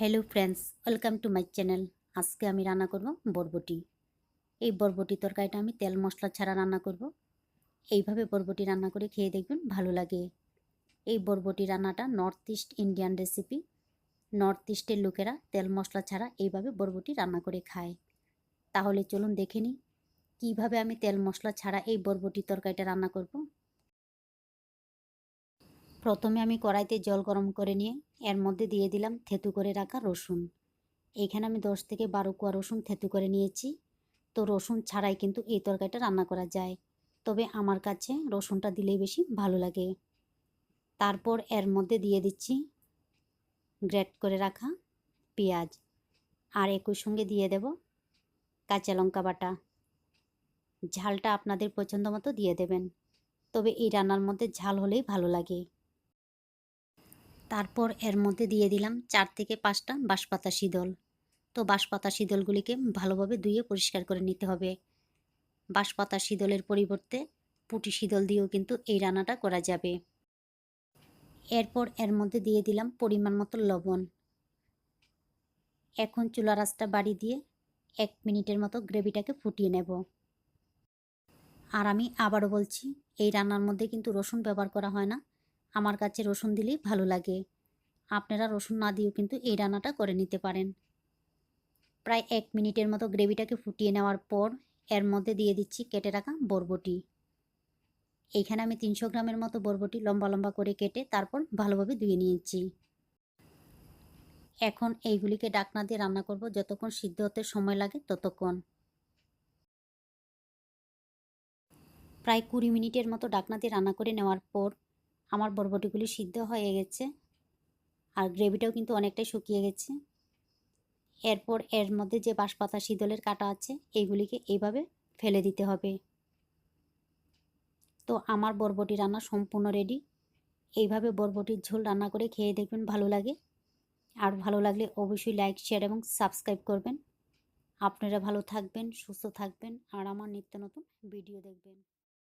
Hello friends welcome to my channel আজকে আমি রান্না করব বরবটি। এই বরবটি তরকারিটা আমি তেল মশলা ছাড়া রান্না করব। এইভাবে বরবটি রান্না করে খেয়ে দেখবেন ভালো লাগে। এই বরবটি রান্নাটা north east Indian recipe north ইস্টের লোকেরা তেল মশলা ছাড়া এইভাবে বরবটি রান্না করে খায়। তাহলে চলুন দেখে নিই, কীভাবে আমি তেল মশলা ছাড়া এই বরবটি তরকারিটা রান্না করব। প্রথমে আমি কড়াইতে জল গরম করে নিয়ে এর মধ্যে দিয়ে দিলাম থেতু করে রাখা রসুন। এইখানে আমি দশ থেকে বারো কোয়া রসুন থেতু করে নিয়েছি। তো রসুন ছাড়াই কিন্তু এই তরকারিটা রান্না করা যায়। তবে আমার কাছে রসুনটা দিলেই বেশি ভালো লাগে। তারপর এর মধ্যে দিয়ে দিচ্ছি গ্রেট করে রাখা পেঁয়াজ। আর একই সঙ্গে দিয়ে দেব কাঁচা লঙ্কা বাটা। ঝালটা আপনাদের পছন্দ মতো দিয়ে দেবেন। তবে এই রান্নার মধ্যে ঝাল হলেই ভালো লাগে। তারপর এর মধ্যে দিয়ে দিলাম চার থেকে পাঁচটা বাঁশপাতা শীতল। তো বাঁশপাতা শীতলগুলিকে ভালোভাবে ধুয়ে পরিষ্কার করে নিতে হবে। বাঁশপাতা শীতলের পরিবর্তে পুটি শীতল দিয়েও কিন্তু এই রান্নাটা করা যাবে। এরপর এর মধ্যে দিয়ে দিলাম পরিমাণ মতো লবণ। এখন চুলা রাসটা বাড়ি দিয়ে এক মিনিটের মতো গ্রেভিটাকে ফুটিয়ে নেব। আর আমি আবারও বলছি, এই রান্নার মধ্যে কিন্তু রসুন ব্যবহার করা হয় না। আমার কাছে রসুন দিলেই ভালো লাগে। আপনারা রসুন না দিয়েও কিন্তু এই রান্নাটা করে নিতে পারেন। প্রায় এক মিনিটের মতো গ্রেভিটাকে ফুটিয়ে নেওয়ার পর এর মধ্যে দিয়ে দিচ্ছি কেটে রাখা বরবটি। এইখানে আমি তিনশো গ্রামের মতো বরবটি লম্বা লম্বা করে কেটে তারপর ভালোভাবে ধুয়ে নিয়েছি। এখন এইগুলিকে ডাকনা দিয়ে রান্না করব যতক্ষণ সিদ্ধ হতে সময় লাগে ততক্ষণ। প্রায় কুড়ি মিনিটের মতো ডাকনা দিয়ে রান্না করে নেওয়ার পর আমার বরবটিগুলি সিদ্ধ হয়ে গেছে আর গ্রেভিটাও কিন্তু অনেকটাই শুকিয়ে গেছে। এরপর এর মধ্যে যে বাঁশপাতা শীতলের কাটা আছে, এইগুলিকে এইভাবে ফেলে দিতে হবে। তো আমার বরবটি রান্না সম্পূর্ণ রেডি এইভাবে বরবটির ঝোল রান্না করে খেয়ে দেখবেন ভালো লাগে। আর ভালো লাগলে অবশ্যই লাইক শেয়ার এবং সাবস্ক্রাইব করবেন। আপনারা ভালো থাকবেন, সুস্থ থাকবেন, আর আমার নিত্য নতুন ভিডিও দেখবেন।